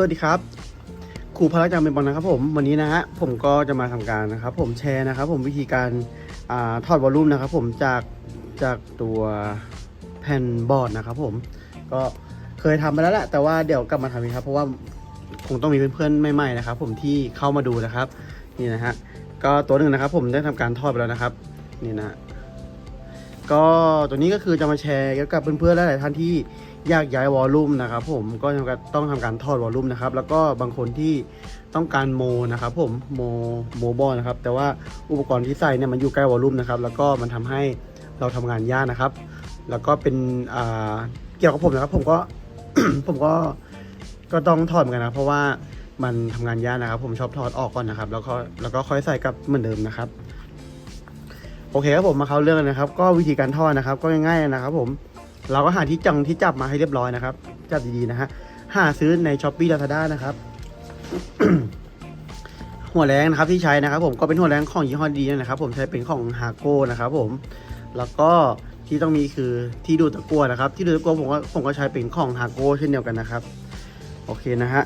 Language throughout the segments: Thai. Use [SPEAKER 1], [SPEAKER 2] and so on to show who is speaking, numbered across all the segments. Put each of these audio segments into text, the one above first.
[SPEAKER 1] สวัสดีครับครูพระอาจารย์เป็นบอลนะครับผมวันนี้นะฮะผมก็จะมาทำการนะครับ ผมแชร์นะครับ ผมวิธีการอาถอดวอลลุ่มนะครับ ผมจากจากตัวแผ่นบอร์ดนะครับ ผมก็เคยทำไปแล้วแหละแต่ว่าเดี๋ยวกลับมาทำอีกครับ เพราะว่าคงต้องมีเพื่อนๆใหม่ๆนะครับ ผมที่เข้ามาดูนะครับ นี่นะฮะก็ตัวหนึ่งนะครับ ผมได้ทำการทอดไปแล้วนะครับ นี่นะ ก็ตัวนี้ก็คือจะมาแชร์เกี่ยวกับเพื่อนๆหลายๆท่านที่อยากย้ายวอลลุ่มนะครับผมก็ทำการต้องทำการทอดวอลลุ่มนะครับ แล้วก็บางคนที่ต้องการโมนะครับผมโมโมบอลนะครับ แต่ว่าอุปกรณ์ที่ใส่เนี่ยมันอยู่ใกล้วอลลุ่มนะครับ แล้วก็มันทำให้เราทำงานยากนะครับ แล้วก็เป็นอ่าเกี่ยวกับผมนะครับ ผมก็ผมก็ก็ต้องถอดเหมือนกันนะเพราะว่ามันทำงานยากนะครับ ผมชอบถอดออกก่อนนะครับ แล้วก็แล้วก็ค่อยใส่กลับเหมือนเดิมนะครับ โอเคครับผมมาเข้าเรื่องนะครับ ก็วิธีการทอดนะครับ ก็ง่ายๆนะครับ ผม เราก็หาที่จังที่จับมาให้เรียบร้อยนะครับ จับดีๆนะฮะหาซื้อในช้อปปี้ลาซาด้านะครับ หัวแรงนะครับที่ใช้นะครับ ผมก็เป็นหัวแรงของยี่ห้อดีนะครับ ผมใช้เป็นของฮาโก้นะครับ ผม แล้วก็ที่ต้องมีคือที่ดูตะกั่วนะครับ ที่ดูตะกั่วผมก็ผมก็ใช้เป็นของฮาโก้เช่นเดียวกันนะครับ โอเคนะฮะ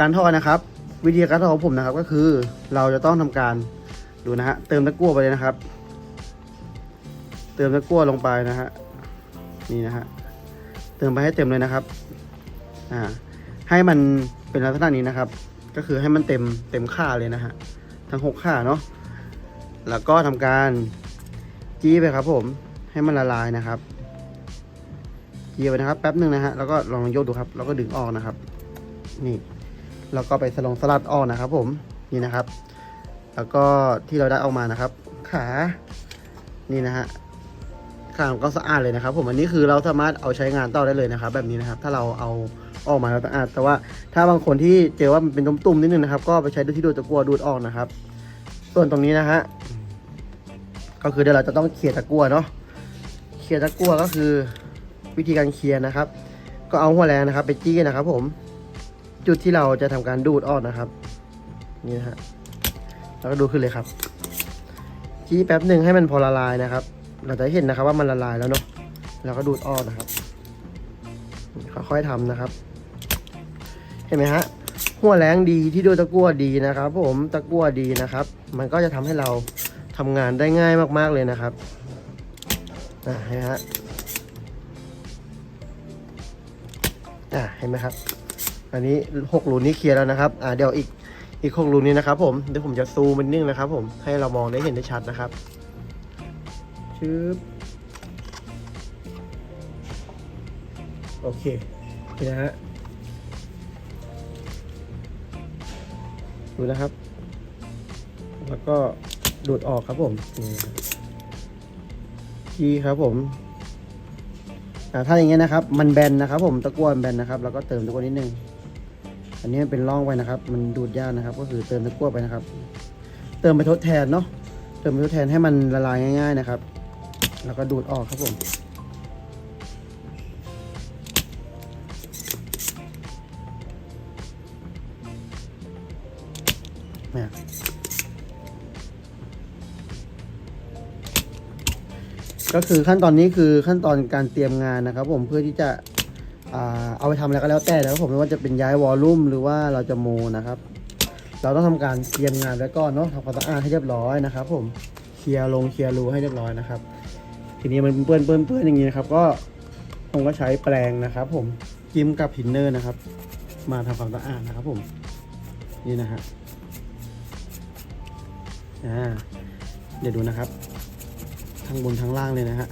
[SPEAKER 1] การทอดนะครับ วิธีการทอดของผมนะครับก็คือ เราจะต้องทำการดูนะฮะเติมตะกั่วไปเลยนะครับ เติมตะกั่วลงไปนะฮะนี่นะฮะเติมไปให้เต็มเลยนะครับอ่าให้มันเป็นลักษณะนี้นะครับ ก็คือให้มันเต็มเต็มค่าเลยนะฮะทั้งหกค่าเนาะแล้วก็ทำการจี้ไปครับผมให้มันละลายนะครับจี้ไปนะครับแป๊บหนึ่งนะฮะแล้วก็ลองยกดูครับ แล้วก็ดึงออกนะครับ นี่แล้วก็ไปสลงสลัดออกนะครับ ผมนี่นะครับ แล้วก็ที่เราได้ออกมานะครับ ขา นี่นะฮะ ข้างก็สะอาดเลยนะครับ ผมอันนี้คือเราสามารถเอาใช้งานต่อได้เลยนะครับ แบบนี้นะครับ ถ้าเราเอาออกมาแล้วสะอาด แต่ว่าถ้าบางคนที่เจอว่ามันเป็นตุ่มๆนิดนึงนะครับ ก็ไปใช้ดูที่ดูดตะกั่วดูดออกนะครับ ส่วนตรงนี้นะฮะก็คือเดี๋ยวเราจะต้องเคลียร์ตะกั่วเนาะเคลียร์ตะกั่วก็คือวิธีการเคลียร์นะครับ ก็เอาหัวแรงนะครับไปจี้นะครับ ผมจุดที่เราจะทำการดูดออกนะครับ นี่นะฮะแล้วก็ดูขึ้นเลยครับ จี้แป๊บหนึ่งให้มันพอละลายนะครับ เราจะเห็นนะครับว่ามันละลายแล้วเนาะเราก็ดูดออกนะครับ ค่อยๆทำนะครับ เห็นไหมฮะหัวแรงดีที่ดูตะกั่วดีนะครับ ผมตะกั่วดีนะครับ มันก็จะทำให้เราทำงานได้ง่ายมากๆเลยนะครับอ่าเห็นไหมฮะอ่าเห็นไหมครับ อันนี้หกรูนี้เคลียร์แล้วนะครับ อ่าเดี๋ยวอีกอีกหกรูนี้นะครับ ผมเดี๋ยวผมจะซูมมันนิ่งนะครับ ผมให้เรามองได้เห็นได้ชัดนะครับ ชึบโอเคนี่นะฮะดูนะครับ แล้วก็ดูดออกครับผมนี่ครับผมถ้าอย่างเงี้ยนะครับ มันแบนนะครับ ผมตะกั่วมันแบนนะครับ แล้วก็เติมตะกั่วนิดนึงอันนี้มันเป็นร่องไว้นะครับ มันดูดยากนะครับ ก็คือเติมตะกั่วไปนะครับ เติมไปทดแทนเนาะเติมไปทดแทนให้มันละลายง่าย ๆ นะครับ แล้วก็ดูดออกครับผม เนี่ยก็คือขั้นตอนนี้คือขั้นตอนการเตรียมงานนะครับ ผมเพื่อที่จะเอาไปทำอะไรก็แล้วแต่นะครับผมไม่ว่าจะเป็นย้ายวอลลุ่มหรือว่าเราจะโมนะครับ เราต้องทำการเตรียมงานไว้ก่อนเนาะทำความสะอาดให้เรียบร้อยนะครับ ผมเคลียร์ลงเคลียร์รูให้เรียบร้อยนะครับ ทีนี้มันเปื้อนเปื้อนเปื้อนอย่างนี้นะครับ ก็ผมก็ใช้แปรงนะครับ ผมจิ้มกับทินเนอร์นะครับ มาทำความสะอาดนะครับผม นี่นะฮะอ่าเดี๋ยวดูนะครับ ทั้งบนทั้งล่างเลยนะฮะ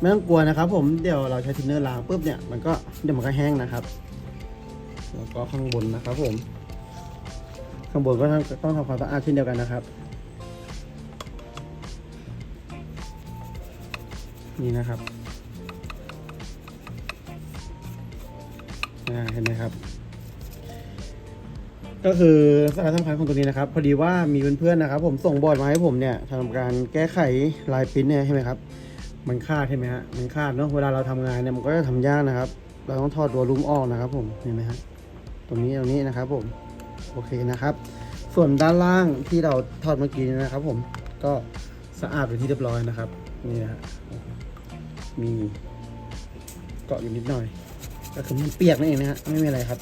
[SPEAKER 1] ไม่ต้องกลัวนะครับ ผมเดี๋ยวเราใช้ทินเนอร์ล้างปุ๊บเนี่ยมันก็เดี๋ยวมันก็แห้งนะครับ แล้วก็ข้างบนนะครับ ผม ข้างบนก็ต้องทำความสะอาดเช่นเดียวกันนะครับ นี่นะครับเห็นไหมครับ ก็คือสาระสำคัญของตัวนี้นะครับ พอดีว่ามีเพื่อนๆนะครับ ผมส่งบอร์ดมาให้ผมเนี่ยทำการแก้ไขลายปริ้นเนี่ยใช่ไหมครับ มันคาดใช่ไหมฮะมันคาดเนาะเวลาเราทำงานเนี่ยมันก็จะทำยากนะครับ เราต้องถอดตัวลุมออกนะครับ ผมเห็นไหมฮะตรงนี้ตรงนี้นะครับ ผมโอเคนะครับ ส่วนด้านล่างที่เราทอดเมื่อกี้นะครับ ผมก็สะอาดไปนที่เรียบร้อยนะครับ นี่นะฮะมีเกาะอยู่นิดหน่อย ก็คือมันเปียกนั่นเองนะฮะไม่มีอะไรครับ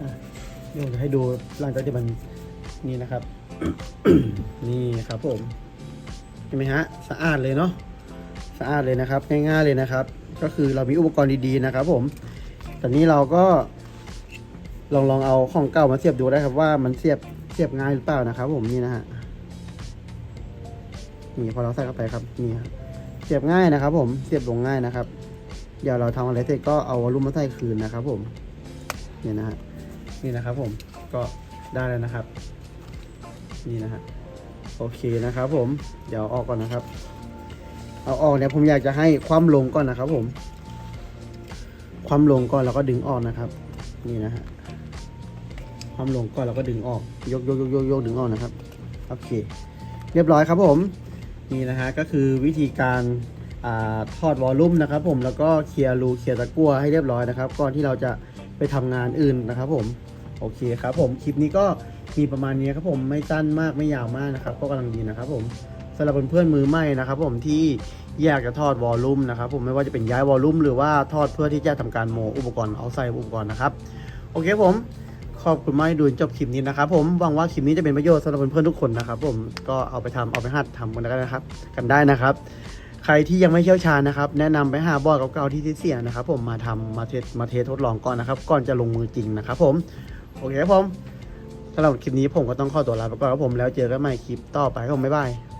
[SPEAKER 1] อะเดี๋ยวผมจะให้ดูหลังจากที่มันนี่นะครับ นี่ครับผมเห็นไหมฮะสะอาดเลยเนาะสะอาดเลยนะครับ ง่ายๆเลยนะครับ ก็คือเรามีอุปกรณ์ดีๆนะครับ ผมตอนนี้เราก็ลองลองเอาของเก่ามาเสียบดูได้ครับว่ามันเสียบ เสียบง่ายหรือเปล่านะครับ ผมนี่นะฮะนี่พอเราใส่เข้าไปครับนี่ครับเสียบง่ายนะครับ ผมเสียบลงง่ายนะครับ เดี๋ยวเราทำอะไรเสร็จก็เอาวอลลุ่มมาใส่คืนนะครับ ผมนี่นะฮะนี่นะครับ ผมก็ได้แล้วนะครับ นี่นะฮะโอเคนะครับ ผมเดี๋ยวอออกก่อนนะครับ เอาออกเนี่ยผมอยากจะให้ความลงก่อนนะครับ ผม ความลงก่อนแล้วก็ดึงออกนะครับ นี่นะฮะ ความลงก่อนเราก็ดึงออกยกยกยกยกยกดึงออกนะครับโอเค เรียบร้อยครับผมนี่นะฮะก็คือวิธีการอทอดวอลลุ่มนะครับ ผมแล้วก็เคลียร์รูเคลียร์ตะกั่วให้เรียบร้อยนะครับ ก่อนที่เราจะไปทำงานอื่นนะครับ ผมโอเคครับผมคลิปนี้ก็มีประมาณนี้ครับผมไม่สั้นมากไม่ยาวมากนะครับก็กำลังดีนะครับ ผมสำหรับเพื่อนๆมือใหม่นะครับ ผมที่อยากจะทอดวอลลุ่มนะครับ ผมไม่ว่าจะเป็นย้ายวอลลุ่มหรือว่าทอดเพื่อที่จะทำการโมอุปกรณ์เอาใส่อุปกรณ์นะครับ โอเคผม ขอบคุณมากที่ดูจนจบคลิปนี้นะครับผมหวังว่าคลิปนี้จะเป็นประโยชน์สำหรับเพื่อนๆทุกคนนะครับ ผมก็เอาไปทำเอาไปหัดทำกันได้นะครับ กันได้นะครับ ใครที่ยังไม่เชี่ยวชาญนะครับ แนะนำไปหาบอร์ดเก่าๆที่เสียนะครับ ผมมาทำมาเทสมาเทสทดลองก่อนนะครับ ก่อนจะลงมือจริงนะครับ ผมโอเคครับผมสำหรับคลิปนี้ผมก็ต้องขอตัวลาไปก่อนครับผมแล้วเจอกันใหม่คลิปต่อไปครับผมบ๊ายบาย